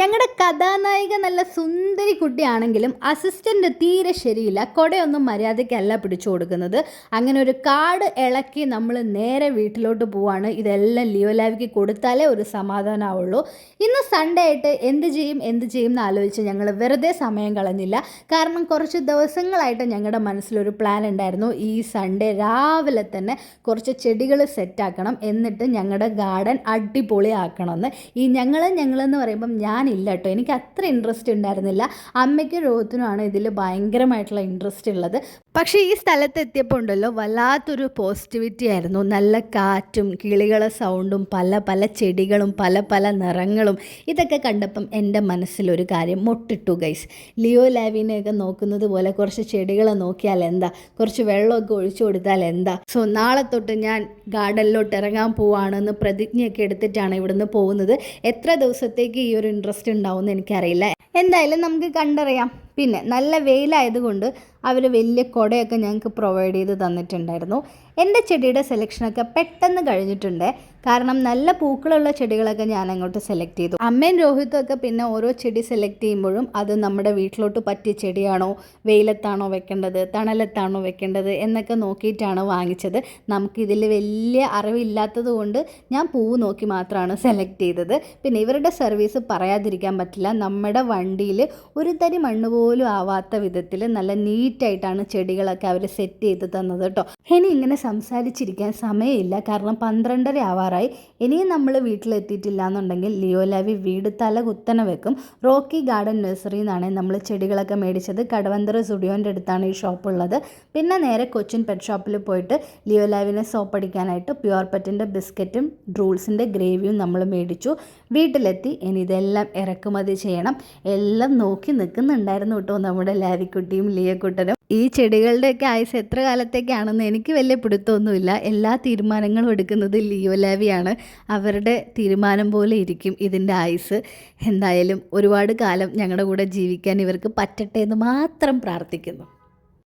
ഞങ്ങളുടെ കഥാനായിക നല്ല സുന്ദരി കുട്ടിയാണെങ്കിലും അസിസ്റ്റന്റ് തീരെ ശരിയില്ല. കൊടയൊന്നും മര്യാദയ്ക്കല്ല പിടിച്ചു കൊടുക്കുന്നത്. അങ്ങനെ ഒരു കാട് ഇളക്കി നമ്മൾ നേരെ വീട്ടിലോട്ട് പോവാണ്. ഇതെല്ലാം ലിയോ ലാവിക്ക് കൊടുത്താലേ ഒരു സമാധാനമാവുള്ളൂ ഇന്ന് സൺഡേ ആയിട്ട് എന്ത് ചെയ്യും എന്ത് ചെയ്യും എന്ന് ആലോചിച്ച് ഞങ്ങൾ വെറുതെ സമയം കളഞ്ഞില്ല. കാരണം കുറച്ച് ദിവസങ്ങളായിട്ട് ഞങ്ങളുടെ മനസ്സിലൊരു പ്ലാൻ ഉണ്ടായിരുന്നു. ഈ സൺഡേ രാവിലെ തന്നെ കുറച്ച് ചെടികൾ സെറ്റാക്കണം എന്നിട്ട് ഞങ്ങളുടെ ഗാർഡൻ അടിപൊളിയാക്കണമെന്ന് ഈ ഞങ്ങൾ ഞങ്ങളെന്ന് പറയുമ്പം ഞാനില്ല കേട്ടോ. എനിക്ക് അത്ര ഇൻട്രസ്റ്റ് ഉണ്ടായിരുന്നില്ല. അമ്മയ്ക്കും രോഹത്തിനുമാണ് ഇതിൽ ഭയങ്കരമായിട്ടുള്ള ഇൻട്രസ്റ്റ് ഉള്ളത്. പക്ഷേ ഈ സ്ഥലത്ത് എത്തിയപ്പോൾ ഉണ്ടല്ലോ വല്ലാത്തൊരു പോസിറ്റിവിറ്റി ആയിരുന്നു. നല്ല കാറ്റും കിളികളെ സൗണ്ടും പല പല ചെടികളും പല പല നിറങ്ങളും. ഇതൊക്കെ കണ്ടപ്പം എന്റെ മനസ്സിലൊരു കാര്യം മുട്ടിട്ടു ഗൈസ് ലിയോ ലാവിനെയൊക്കെ നോക്കുന്നത് പോലെ കുറച്ച് ചെടികളെ നോക്കിയാൽ എന്താ? കുറച്ച് വെള്ളമൊക്കെ ഒഴിച്ചു കൊടുത്താൽ എന്താ? സോ നാളെ തൊട്ട് ഞാൻ ഗാർഡനിലോട്ട് ഇറങ്ങാൻ പോവാണെന്ന് പ്രതിജ്ഞയൊക്കെ എടുത്തിട്ടാണ് ഇവിടുന്ന് പോകുന്നത്. എത്ര ദിവസത്തേക്ക് ഈ ഒരു ഇൻട്രസ്റ്റ് ഉണ്ടാവും എന്ന് എനിക്കറിയില്ല. എന്തായാലും നമുക്ക് കണ്ടറിയാം. പിന്നെ നല്ല വെയിലായതുകൊണ്ട് അവർ വലിയ കുടയൊക്കെ ഞങ്ങൾക്ക് പ്രൊവൈഡ് ചെയ്ത് തന്നിട്ടുണ്ടായിരുന്നു. എന്റെ ചെടിയുടെ സെലക്ഷനൊക്കെ പെട്ടെന്ന് കഴിഞ്ഞിട്ടുണ്ട്. കാരണം നല്ല പൂക്കളുള്ള ചെടികളൊക്കെ ഞാൻ അങ്ങോട്ട് സെലക്ട് ചെയ്തു. അമ്മയും രോഹിത്തും ഒക്കെ പിന്നെ ഓരോ ചെടി സെലക്ട് ചെയ്യുമ്പോഴും അത് നമ്മുടെ വീട്ടിലോട്ട് പറ്റിയ ചെടിയാണോ വെയിലത്താണോ വെക്കേണ്ടത് തണലത്താണോ വെക്കേണ്ടത് എന്നൊക്കെ നോക്കിയിട്ടാണ് വാങ്ങിച്ചത്. നമുക്കിതിൽ വലിയ അറിവില്ലാത്തത് കൊണ്ട് ഞാൻ പൂവ് നോക്കി മാത്രമാണ് സെലക്ട് ചെയ്തത്. പിന്നെ ഇവരുടെ സർവീസ് പറയാതിരിക്കാൻ പറ്റില്ല. നമ്മുടെ വണ്ടിയിൽ ഒരു തരി മണ്ണ് പോലും ആവാത്ത വിധത്തിൽ നല്ല നീറ്റായിട്ടാണ് ചെടികളൊക്കെ അവർ സെറ്റ് ചെയ്ത് തന്നത് കേട്ടോ ഇനി ഇങ്ങനെ സംസാരിച്ചിരിക്കാൻ സമയമില്ല. കാരണം പന്ത്രണ്ടര ആവാറായി. ഇനിയും നമ്മൾ വീട്ടിലെത്തിയിട്ടില്ല എന്നുണ്ടെങ്കിൽ ലിയോലാവി വീട് തല കുത്തനെ വെക്കും. റോക്കി ഗാർഡൻ നഴ്സറി എന്നാണ് നമ്മൾ ചെടികളൊക്കെ മേടിച്ചത്. കടവന്തറ സ്റ്റുഡിയോന്റെ അടുത്താണ് ഈ ഷോപ്പ് ഉള്ളത്. പിന്നെ നേരെ കൊച്ചിൻ പെറ്റ് ഷോപ്പിൽ പോയിട്ട് ലിയോലാവിനെ സോപ്പ് അടിക്കാനായിട്ട് പ്യുവർ പെറ്റിന്റെ ബിസ്ക്കറ്റും ഡ്രൂൾസിന്റെ ഗ്രേവിയും നമ്മൾ മേടിച്ചു. വീട്ടിലെത്തി. ഇനി ഇതെല്ലാം ഇറക്കുമതി ചെയ്യണം. എല്ലാം നോക്കി നിൽക്കുന്നുണ്ടായിരുന്നു കേട്ടോ നമ്മുടെ ലാവിക്കുട്ടിയും ലിയക്കുട്ടനും ഈ ചെടികളുടെയൊക്കെ ആയുസ് എത്ര കാലത്തേക്കാണെന്ന് എനിക്ക് വലിയ പിടുത്തമൊന്നുമില്ല. എല്ലാ തീരുമാനങ്ങളും എടുക്കുന്നത് ലിയോ ലാവിയാണ്. അവരുടെ തീരുമാനം പോലെ ഇരിക്കും ഇതിന്റെ ആയുസ്. എന്തായാലും ഒരുപാട് കാലം ഞങ്ങളുടെ കൂടെ ജീവിക്കാൻ ഇവർക്ക് പറ്റട്ടെ എന്ന് മാത്രം പ്രാർത്ഥിക്കുന്നു.